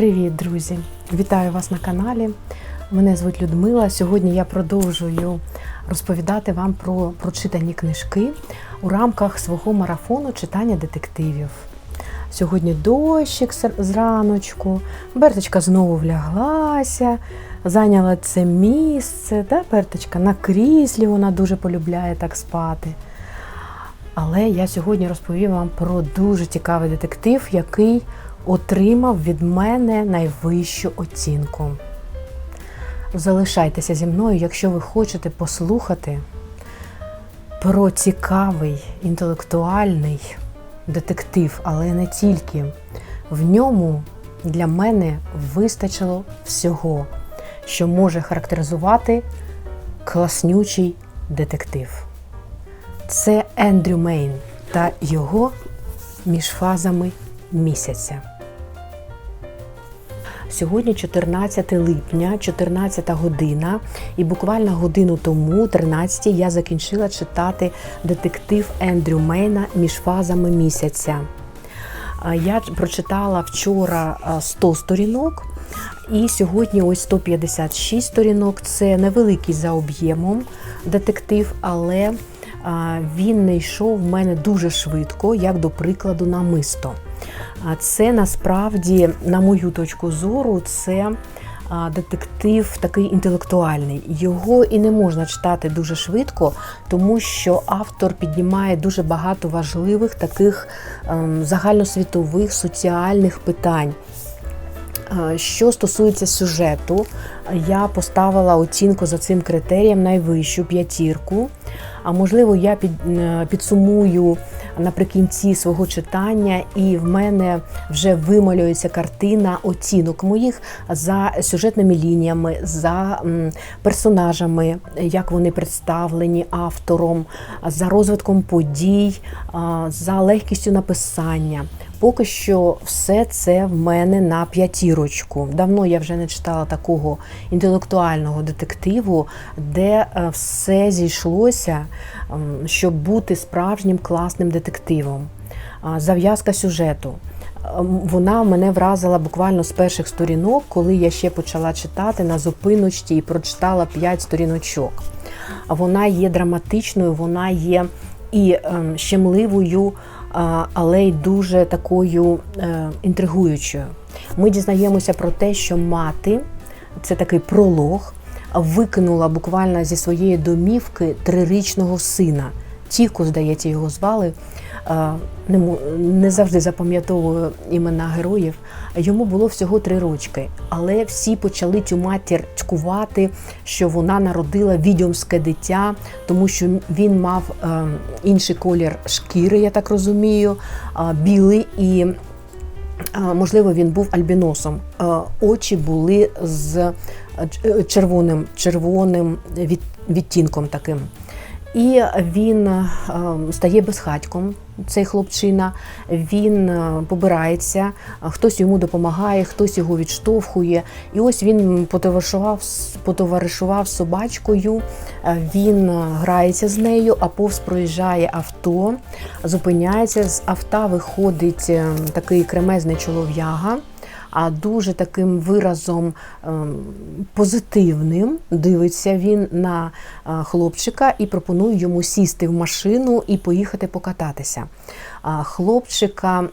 Привіт, друзі! Вітаю вас на каналі. Мене звуть Людмила. Сьогодні я продовжую розповідати вам про прочитані книжки у рамках свого марафону читання детективів. Сьогодні дощик зраночку, Берточка знову вляглася, зайняла це місце. Да, Берточка на кріслі вона дуже полюбляє так спати. Але я сьогодні розповім вам про дуже цікавий детектив, який отримав від мене найвищу оцінку. Залишайтеся зі мною, якщо ви хочете послухати про цікавий інтелектуальний детектив, але не тільки. В ньому для мене вистачило всього, що може характеризувати класнючий детектив. Це Ендрю Мейн та його між фазами місяця. Сьогодні 14 липня, 14 година, і буквально годину тому, 13 я закінчила читати детектив Ендрю Мейна між фазами місяця. Я прочитала вчора а, 100 сторінок, і сьогодні ось 156 сторінок. Це невеликий за об'ємом детектив, але він не йшов в мене дуже швидко, як до прикладу, намисто. Це насправді, на мою точку зору, це детектив такий інтелектуальний. Його і не можна читати дуже швидко, тому що автор піднімає дуже багато важливих таких ем, загальносвітових соціальних питань. Е, Що стосується сюжету, я поставила оцінку за цим критерієм найвищу п'ятірку. А можливо, я під, підсумую наприкінці свого читання, і в мене вже вималюється картина оцінок моїх за сюжетними лініями, за персонажами, як вони представлені автором, за розвитком подій, за легкістю написання. Поки що все це в мене на п'ятірочку. Давно я вже не читала такого інтелектуального детективу, де е, все зійшлося, щоб бути справжнім класним детективом. Зав'язка сюжету. Ем, Вона мене вразила буквально з перших сторінок, коли я ще почала читати на зупиночці і прочитала 5 сторіночок. Вона є драматичною, вона є і ем, щемливою, але й дуже такою е, інтригуючою. Ми дізнаємося про те, що мати це такий пролог, викинула буквально зі своєї домівки трирічного сина. Тіко, здається, його звали. Е, Не, завжди запам'ятовую імена героїв. Йому було всього три рочки, але всі почали цю матір цькувати, що вона народила відьомське дитя, тому що він мав е, інший колір шкіри, я так розумію, е, білий і Можливо, він був альбіносом. Е, Очі були з е, червоним, червоним відтінком таким. І він е, стає безхатьком, цей хлопчина. Він е, побирається, хтось йому допомагає, хтось його відштовхує. І ось він потоваришував, потоваришував собачкою, е, він е, грається з нею, а повз проїжджає авто, зупиняється. З авто виходить е, такий кремезний чолов'яга. А дуже таким виразом ем, позитивним дивиться він на е, хлопчика і пропонує йому сісти в машину і поїхати покататися. Хлопчика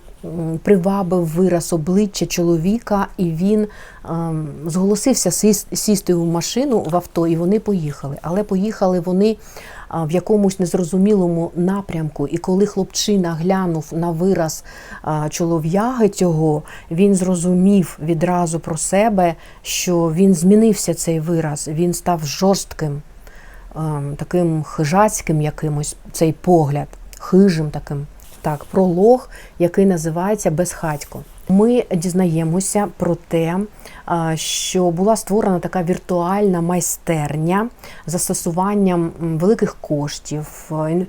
привабив вираз обличчя чоловіка, і він ем, зголосився сісти в машину в авто, і вони поїхали. Але поїхали вони в якомусь незрозумілому напрямку. І коли хлопчина глянув на вираз чолов'яги цього, він зрозумів відразу про себе, що він змінився цей вираз, він став жорстким, ем, таким хижацьким якимось цей погляд, хижим таким. Так, пролог, який називається Безхатько. Ми дізнаємося про те, що була створена така віртуальна майстерня застосуванням великих коштів, е,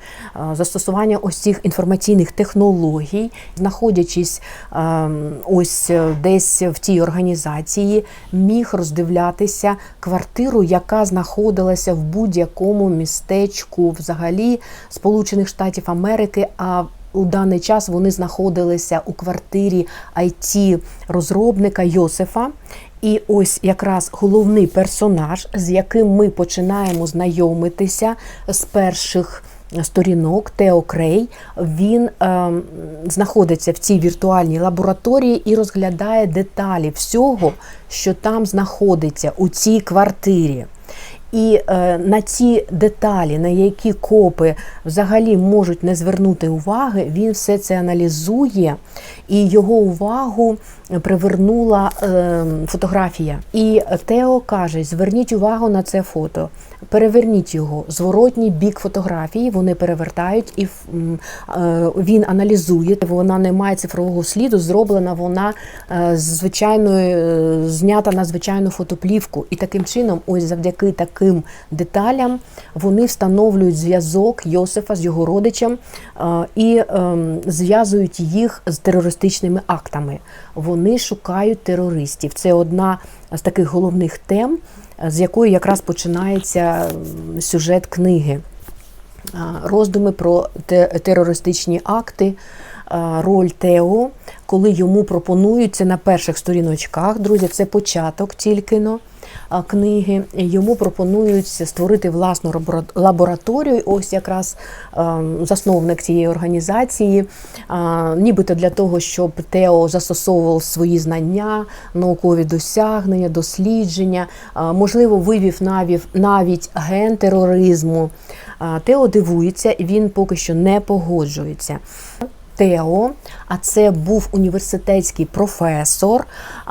застосування ось цих інформаційних технологій, знаходячись ось е, десь в тій організації, міг роздивлятися квартиру, яка знаходилася в будь-якому містечку взагалі Сполучених Штатів Америки. А у даний час вони знаходилися у квартирі it розробника Йосифа. І ось якраз головний персонаж, з яким ми починаємо знайомитися з перших сторінок Тео Крей, він е, знаходиться в цій віртуальній лабораторії і розглядає деталі всього, що там знаходиться у цій квартирі. І е, на ці деталі, на які копи взагалі можуть не звернути уваги, він все це аналізує, і його увагу привернула е, фотографія. І Тео каже: зверніть увагу на це фото, переверніть його. Зворотній бік фотографії вони перевертають, і е, він аналізує. Вона не має цифрового сліду, зроблена вона е, з звичайної, знята на звичайну фотоплівку. І таким чином, ось завдяки таким деталям, вони встановлюють зв'язок Йосифа з його родичем і ем, зв'язують їх з терористичними актами. Вони шукають терористів. Це одна з таких головних тем, з якої якраз починається сюжет книги. Роздуми про терористичні акти, роль Тео, коли йому пропонують це на перших сторіночках. Друзі, це початок тільки но книги. Йому пропонують створити власну лабора- лабораторію. Ось якраз засновник цієї організації, нібито для того, щоб Тео застосовував свої знання, наукові досягнення, дослідження, можливо, вивів навіть ген тероризму. Тео дивується, і він поки що не погоджується. Тео, а це був університетський професор.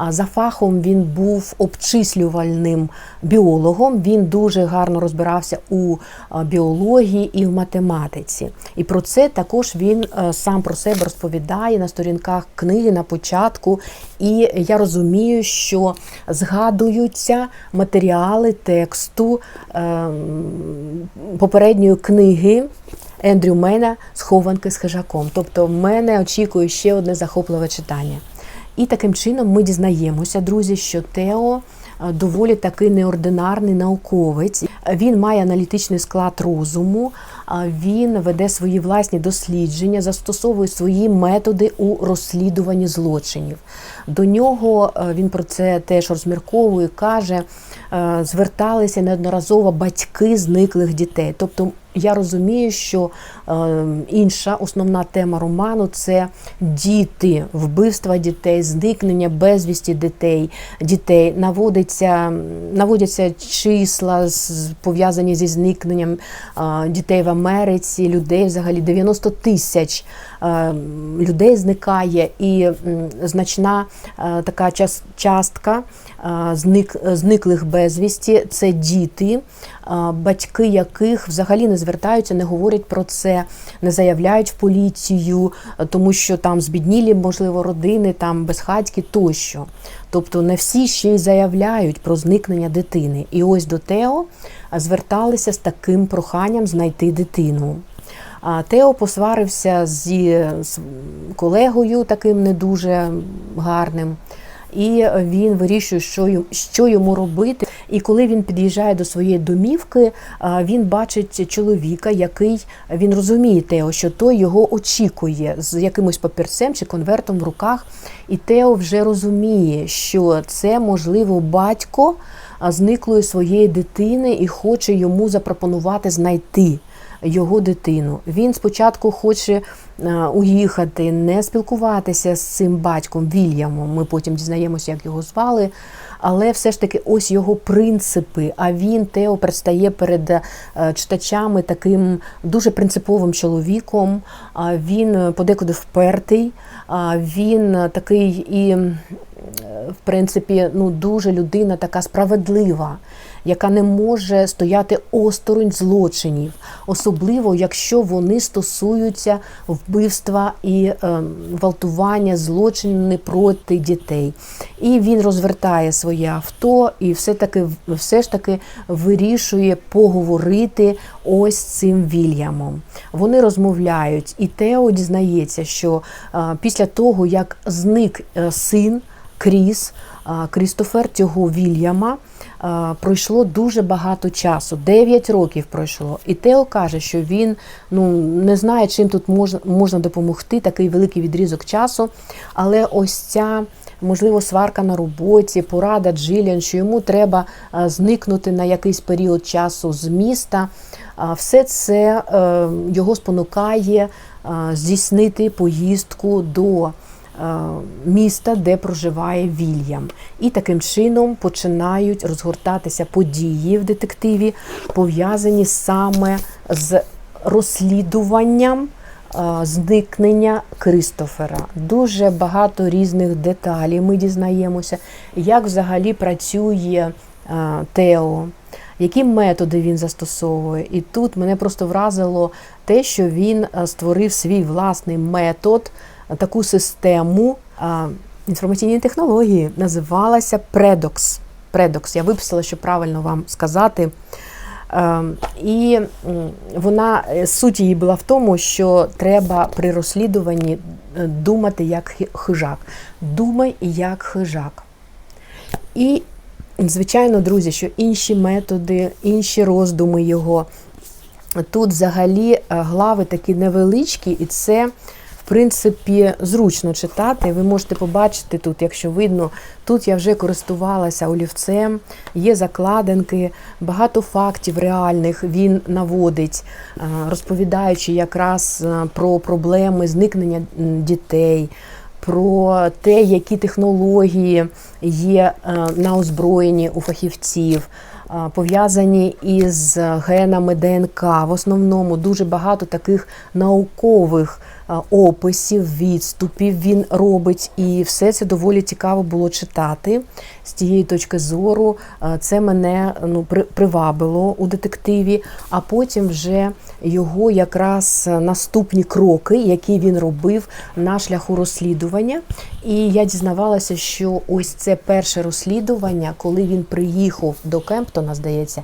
За фахом він був обчислювальним біологом. Він дуже гарно розбирався у біології і в математиці. І про це також він е, сам про себе розповідає на сторінках книги на початку. І я розумію, що згадуються матеріали тексту ем, попередньої книги. Ендрю Мена Схованки з хижаком. Тобто, мене очікує ще одне захопливе читання. І таким чином ми дізнаємося, друзі, що Тео е, доволі таки неординарний науковець. Він має аналітичний склад розуму, він веде свої власні дослідження, застосовує свої методи у розслідуванні злочинів. До нього е, він про це теж розмірковує, каже, е, зверталися неодноразово батьки зниклих дітей. Тобто я розумію, що е, інша основна тема роману це діти, вбивства дітей, зникнення безвісті дітей. дітей. Наводиться, наводяться числа пов'язані зі зникненням е, дітей в Америці, людей взагалі 90 тисяч е, людей зникає, і м, значна е, така час- частка е, зник, зниклих безвісті це діти, батьки яких взагалі не звертаються, не говорять про це, не заявляють в поліцію, тому що там збіднілі, можливо, родини, там безхатьки тощо. Тобто не всі ще й заявляють про зникнення дитини. І ось до Тео зверталися з таким проханням знайти дитину. А Тео посварився зі з колегою, таким не дуже гарним. І він вирішує, що що йому робити. І коли він під'їжджає до своєї домівки, він бачить чоловіка, який він розуміє Тео, що той його очікує з якимось папірцем чи конвертом в руках. І Тео вже розуміє, що це можливо батько зниклої своєї дитини і хоче йому запропонувати знайти його дитину. Він спочатку хоче е, уїхати, не спілкуватися з цим батьком Вільямом. Ми потім дізнаємося, як його звали. Але все ж таки, ось його принципи. А він Тео предстає перед е, читачами таким дуже принциповим чоловіком. Він подекуди впертий, він такий і е, в принципі, ну дуже людина така справедлива, яка не може стояти осторонь злочинів, особливо якщо вони стосуються вбивства і е, гвалтування злочини проти дітей. І він розвертає своє авто і все таки все ж таки вирішує поговорити ось цим Вільямом. Вони розмовляють, і Тео дізнається, що е, після того, як зник е, син Кріс, а, Крістофер цього Вільяма. А, Пройшло дуже багато часу, 9 років пройшло. І Тео каже, що він ну, не знає, чим тут можна, можна допомогти, такий великий відрізок часу. Але ось ця, можливо, сварка на роботі, порада Джиліан, що йому треба а, зникнути на якийсь період часу з міста. Все це е, його спонукає е, здійснити поїздку до е, міста, де проживає Вільям. І таким чином починають розгортатися події в детективі, пов'язані саме з розслідуванням е, зникнення Кристофера. Дуже багато різних деталей ми дізнаємося, як взагалі працює е, Тео. Які методи він застосовує? І тут мене просто вразило те, що він е, створив свій власний метод, е, таку систему інформаційні технології, називалася Predox. Predox. Я виписала, щоб правильно вам сказати. Е, І вона е, суть її була в тому, що треба при розслідуванні е, думати як хижак. Думай як хижак. І, звичайно, друзі, що інші методи, інші роздуми його. Тут взагалі глави такі невеличкі, і це, принципі, зручно читати. Ви можете побачити тут, якщо видно, тут я вже користувалася олівцем, є закладинки, багато фактів реальних він наводить, е, розповідаючи якраз е, про проблеми зникнення дітей. Про те, які технології є е, на озброєнні у фахівців, пов'язані із генами ДНК. В основному дуже багато таких наукових описів, відступів він робить, і все це доволі цікаво було читати. З тієї точки зору е, це мене ну, привабило у детективі, а потім вже його якраз наступні кроки, які він робив на шляху розслідування. І я дізнавалася, що ось це перше розслідування, коли він приїхав до Кемптона, здається,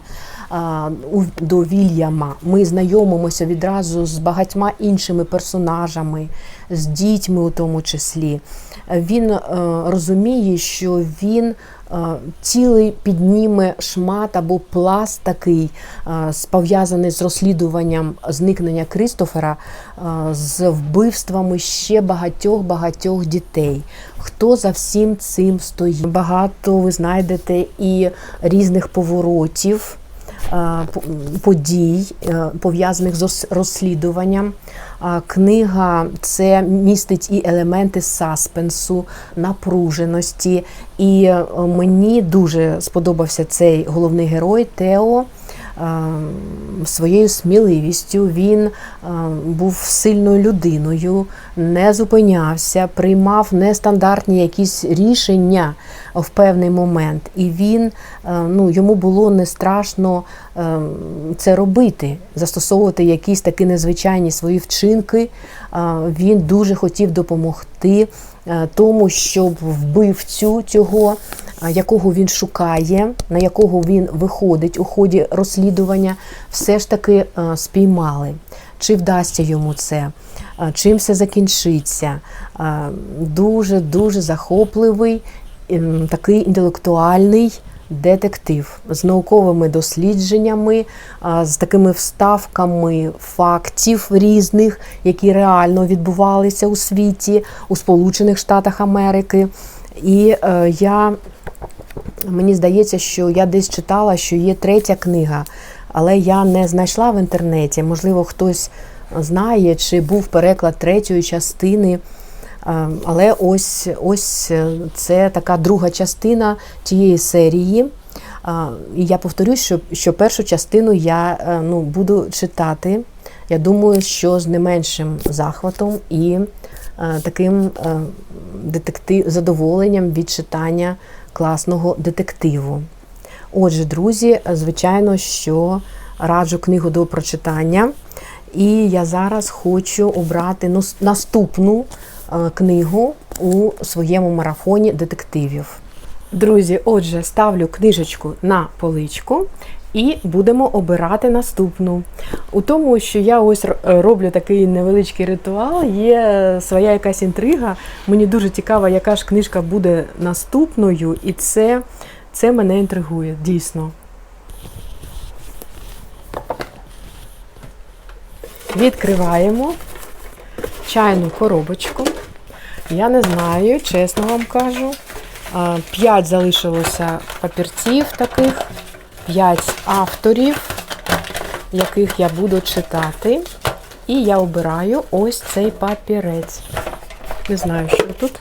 до Вільяма. Ми знайомимося відразу з багатьма іншими персонажами, з дітьми у тому числі. Він е, розуміє, що він е, цілий підніме шмат або пласт такий, е, пов'язаний з розслідуванням зникнення Крістофера, е, з вбивствами ще багатьох-багатьох дітей. Хто за всім цим стоїть? Багато ви знайдете і різних поворотів. Е, по- подій, е, пов'язаних з розслідуванням. Книга це містить і елементи саспенсу, напруженості. І е, мені дуже сподобався цей головний герой Тео. Е, Своєю сміливістю він е, був сильною людиною, не зупинявся, приймав нестандартні якісь рішення в певний момент, і він е, ну йому було не страшно е, це робити, застосовувати якісь такі незвичайні свої вчинки. Е, Він дуже хотів допомогти е, тому, щоб вбивцю цього, якого він шукає, на якого він виходить у ході розслідування, все ж таки е, спіймали. Чи вдасться йому це? Е, Чим все закінчиться? Е, Дуже дуже захопливий ем, такий інтелектуальний детектив з науковими дослідженнями, з такими вставками фактів різних, які реально відбувалися у світі, у Сполучених Штатах Америки. І е, я мені здається, що я десь читала, що є третя книга, але я не знайшла в інтернеті. Можливо, хтось знає, чи був переклад третьої частини. Е, Але ось ось е, це така друга частина тієї серії. І я повторюсь, що, що першу частину я ну, буду читати. Я думаю, що з не меншим захватом і таким е, детектив, задоволенням від читання класного детективу. Отже, друзі, звичайно, що раджу книгу до прочитання. І я зараз хочу обрати наступну е, книгу у своєму марафоні детективів. Друзі, отже, ставлю книжечку на поличку І будемо обирати наступну. У тому, що я ось роблю такий невеличкий ритуал, є своя якась інтрига. Мені дуже цікаво, яка ж книжка буде наступною, і це, це мене інтригує, дійсно. Відкриваємо чайну коробочку. Я не знаю, чесно вам кажу. П'ять залишилося папірців таких, п'ять авторів, яких я буду читати. І я обираю ось цей папірець. Не знаю, що тут.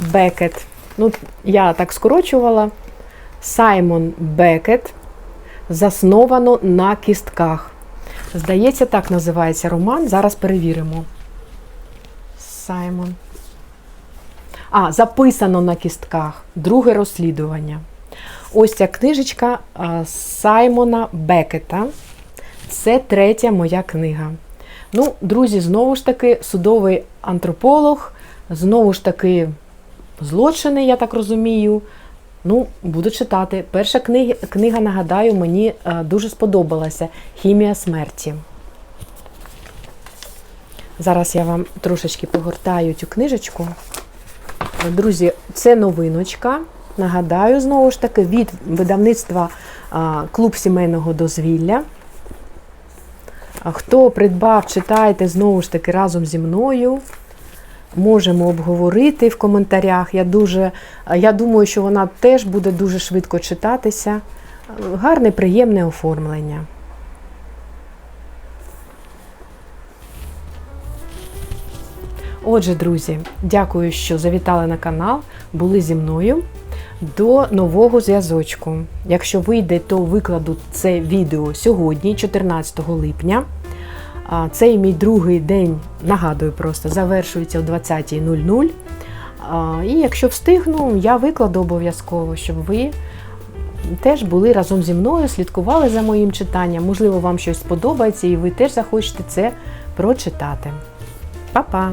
Бекет. Ну, я так скорочувала. Саймон Бекет. Засновано на кістках. Здається, так називається роман. Зараз перевіримо. Саймон. А, записано на кістках. Друге розслідування. Ось ця книжечка Саймона Бекета. Це третя моя книга. Ну, друзі, знову ж таки, судовий антрополог, знову ж таки, злочини, я так розумію. Ну, буду читати. Перша книга, книга нагадаю, мені е, дуже сподобалася Хімія смерті. Зараз я вам трошечки погортаю цю книжечку. Друзі, це новиночка. Нагадаю, знову ж таки, від видавництва Клуб сімейного дозвілля. Хто придбав, читайте знову ж таки разом зі мною. Можемо обговорити в коментарях. Я, дуже, я думаю, що вона теж буде дуже швидко читатися. Гарне, приємне оформлення. Отже, друзі, дякую, що завітали на канал, були зі мною. До нового зв'язочку. Якщо вийде, то викладу це відео сьогодні, 14 липня. Цей мій другий день, нагадую просто, завершується о 20.00. І якщо встигну, я викладу обов'язково, щоб ви теж були разом зі мною, слідкували за моїм читанням. Можливо, вам щось сподобається і ви теж захочете це прочитати. Па-па!